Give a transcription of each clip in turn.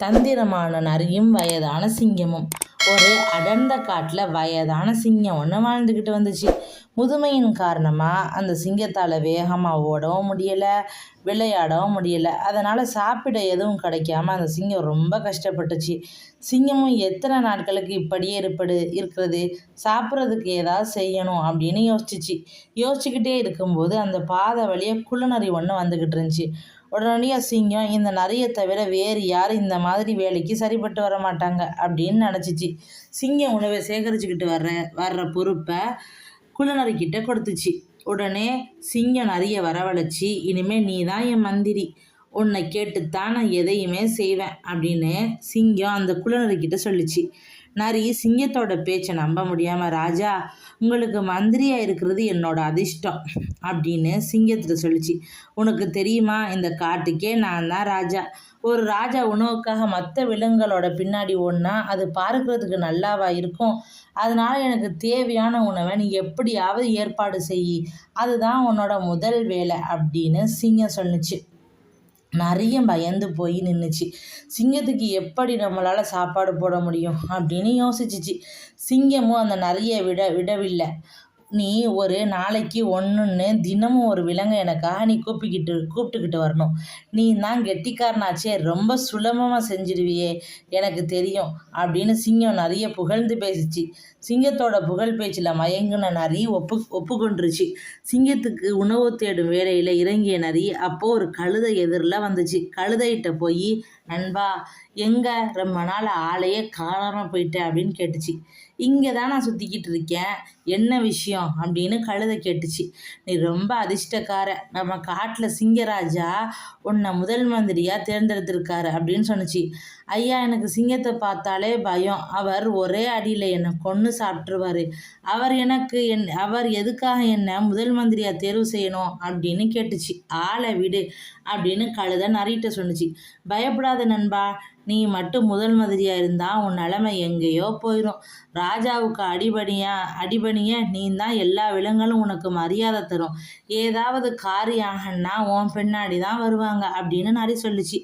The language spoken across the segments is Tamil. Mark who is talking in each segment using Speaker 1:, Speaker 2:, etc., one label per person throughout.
Speaker 1: தந்திரமான நரியும் வயதான சிங்கமும். ஒரு அடர்ந்த காட்டில் வயதான சிங்கம் ஒன்று வாழ்ந்துக்கிட்டு வந்துச்சு. முதுமையின் காரணமாக அந்த சிங்கத்தால் வேகமாக ஓடவும் முடியலை விளையாடவும் முடியலை. அதனால் சாப்பிட எதுவும் கிடைக்காம அந்த சிங்கம் ரொம்ப கஷ்டப்பட்டுச்சு. சிங்கமும் எத்தனை நாட்களுக்கு இப்படியே இருப்படு இருக்கிறது? சாப்பிட்றதுக்கு ஏதாவது செய்யணும் அப்படின்னு யோசிச்சிச்சு. யோசிச்சுக்கிட்டே இருக்கும்போது அந்த பாதை வழியாக குள்ளநரி ஒன்று வந்துக்கிட்டு இருந்துச்சு. உடனடியாக சிங்கம் இந்த நரியை தவிர வேறு யாரும் இந்த மாதிரி வேலைக்கு சரிப்பட்டு வர மாட்டாங்க அப்படின்னு நினச்சிச்சு. சிங்கம் உணவை சேகரிச்சுக்கிட்டு வர்ற வர்ற பொறுப்பை குள்ளநரிக்கிட்ட கொடுத்துச்சு. உடனே சிங்கம் நிறைய வரவழைச்சி இனிமேல் நீ தான் என் மந்திரி. உன்னை கேட்டுத்தான் நான் எதையுமே செய்வேன் அப்படின்னு சிங்கம் அந்த குள்ளநரிக்கிட்ட சொல்லிச்சு. நரி சிங்கத்தோட பேச்சை நம்ப முடியாமல் ராஜா உங்களுக்கு மந்திரியாக இருக்கிறது என்னோட அதிர்ஷ்டம் அப்படின்னு சிங்கத்திட்ட சொல்லிச்சு. உனக்கு தெரியுமா இந்த காட்டுக்கே நான் தான் ராஜா. ஒரு ராஜா உணவுக்காக மற்ற விலங்குகளோட பின்னாடி ஒன்றா அது பார்க்கறதுக்கு நல்லாவா இருக்கும்? அதனால எனக்கு தேவையான உணவை நீ எப்படியாவது ஏற்பாடு செய். அதுதான் உன்னோட முதல் வேலை அப்படின்னு சிங்கம் சொன்னிச்சு நிறைய பயந்து போய் நின்றுச்சு சிங்கத்துக்கு எப்படி நம்மளால் சாப்பாடு போட முடியும் அப்படின்னு யோசிச்சிச்சு. சிங்கமும் அந்த நரியை விட விடவில்லை. நீ ஒரு நாளைக்கு ஒன்றுன்னு தினமும் ஒரு விலங்கை எனக்காக நீ கூப்பிக்கிட்டு கூப்பிட்டுக்கிட்டு வரணும். நீ தான் கெட்டிக்காரனாச்சே ரொம்ப சுலபமாக செஞ்சிடுவியே எனக்கு தெரியும் அப்படின்னு சிங்கம் நிறைய புகழ்ந்து பேசிச்சு. சிங்கத்தோட புகழ் பேச்சில் மயங்கின நரி ஒப்பு ஒப்புக்கொண்டுருச்சு. சிங்கத்துக்கு உணவு தேடும் வேலையில் இறங்கிய நரி அப்போது ஒரு கழுதை எதிரில் வந்துச்சு. கழுதைகிட்ட போய் நண்பா எங்கே? ரொம்ப நாள் ஆளையே காணாமல் போயிட்டேன் அப்படின்னு கேட்டுச்சு. இங்கே தான் நான் சுற்றிக்கிட்டு இருக்கேன் என்ன விஷயம்? அப்படின்னு கழுதை கேட்டுச்சு. நீ ரொம்ப அதிர்ஷ்டக்கார. நம்ம காட்டில் சிங்கராஜா உன்னை முதல் மந்திரியாக தேர்ந்தெடுத்திருக்காரு அப்படின்னு சொன்னுச்சு. ஐயா எனக்கு சிங்கத்தை பார்த்தாலே பயம். அவர் ஒரே அடியில் என்னை கொன்று சாப்பிட்ருவாரு அவர் எனக்கு என் அவர் எதுக்காக என்னை முதல் மந்திரியாக தேர்வு செய்யணும்? அப்படின்னு கேட்டுச்சு. ஆளை விடு அப்படின்னு கழுதை நரிட்ட சொன்னிச்சு. பயப்படாத நண்பா. நீ மட்டும் முதல் மாதிரியாக இருந்தால் உன் நிலமை எங்கேயோ போயிடும் ராஜாவுக்கு அடிபணியா அடிபணிய நீ தான் எல்லா விலங்குகளும் உனக்கு மரியாதை தரும். ஏதாவது காரியாகன்னா உன் பின்னாடி தான் வருவாங்க அப்படின்னு நரி சொல்லுச்சு.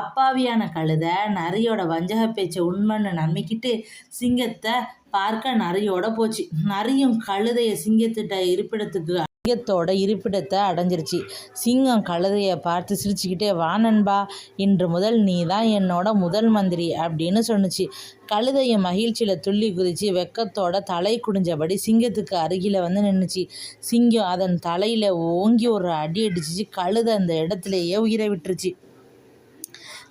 Speaker 1: அப்பாவியான கழுதை நரியோட வஞ்சக பேச்சை உண்மைன்னு நம்பிக்கிட்டு சிங்கத்தை பார்க்க நரியோட போச்சு. நரியும் கழுதையை சிங்கத்திட்ட இருப்பிடத்துக்கு சிங்கத்தோட இருப்பிடத்தை அடைஞ்சிருச்சு. சிங்கம் கழுதையை பார்த்து சிரிச்சுக்கிட்டே வா நண்பா இன்று முதல் நீ தான் என்னோட முதல் மந்திரி அப்படின்னு சொன்னுச்சு. கழுதைய மகிழ்ச்சியில் துள்ளி குதிச்சு வெக்கத்தோட தலை குடிஞ்சபடி சிங்கத்துக்கு அருகில் வந்து நின்றுச்சு சிங்கம் அதன் தலையில் ஓங்கி ஒரு அடி அடிச்சிச்சு. கழுதை அந்த இடத்துலையே உயிரை விட்டுருச்சு.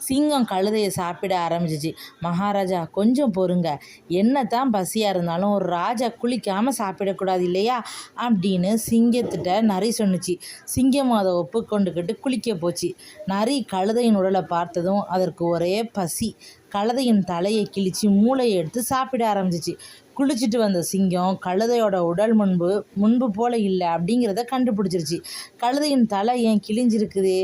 Speaker 1: சிங்கம் கழுதையை சாப்பிட ஆரம்பிச்சிச்சு. மகாராஜா கொஞ்சம் பொறுங்க. என்ன தான் பசியாக இருந்தாலும் ஒரு ராஜா குளிக்காமல் சாப்பிடக்கூடாது இல்லையா? அப்படின்னு சிங்கத்திட்ட நரி சொன்னுச்சு. சிங்கம் அதை ஒப்புக்கொண்டுக்கிட்டு குளிக்க போச்சு. நரி கழுதையின் உடலை பார்த்ததும் அதற்கு ஒரே பசி. கழுதையின் தலையை கிழிச்சு மூளையை எடுத்து சாப்பிட ஆரம்பிச்சிச்சு. குளிச்சுட்டு வந்த சிங்கம் கழுதையோட உடல் முன்பு முன்பு போல இல்லை அப்படிங்கிறத கண்டுபிடிச்சிருச்சு. கழுதையின் தலை ஏன் கிழிஞ்சிருக்குது?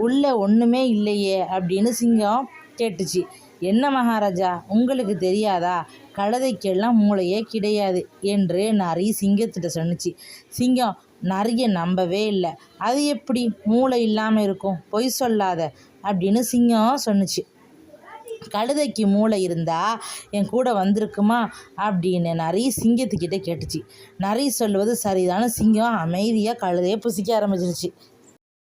Speaker 1: உள்ளே ஒன்றுமே இல்லையே அப்படின்னு சிங்கம் கேட்டுச்சு. என்ன மகாராஜா உங்களுக்கு தெரியாதா? கழுதைக்கெல்லாம் மூளையே கிடையாது என்று நரி சிங்கத்திட்ட சொன்னுச்சு. சிங்கம் நிறைய நம்பவே இல்லை. அது எப்படி? மூளை இல்லாமல் இருக்கும். பொய் சொல்லாத அப்படின்னு சிங்கம் சொன்னுச்சு. கழுதைக்கு மூளை இருந்தா என் கூட வந்திருக்குமா? அப்படின்னு நரி சிங்கத்துக்கிட்ட கேட்டுச்சு. நரி சொல்லுவது சரிதான சிங்கம் அமைதியாக கழுதையை புசிக்க ஆரம்பிச்சிருச்சு.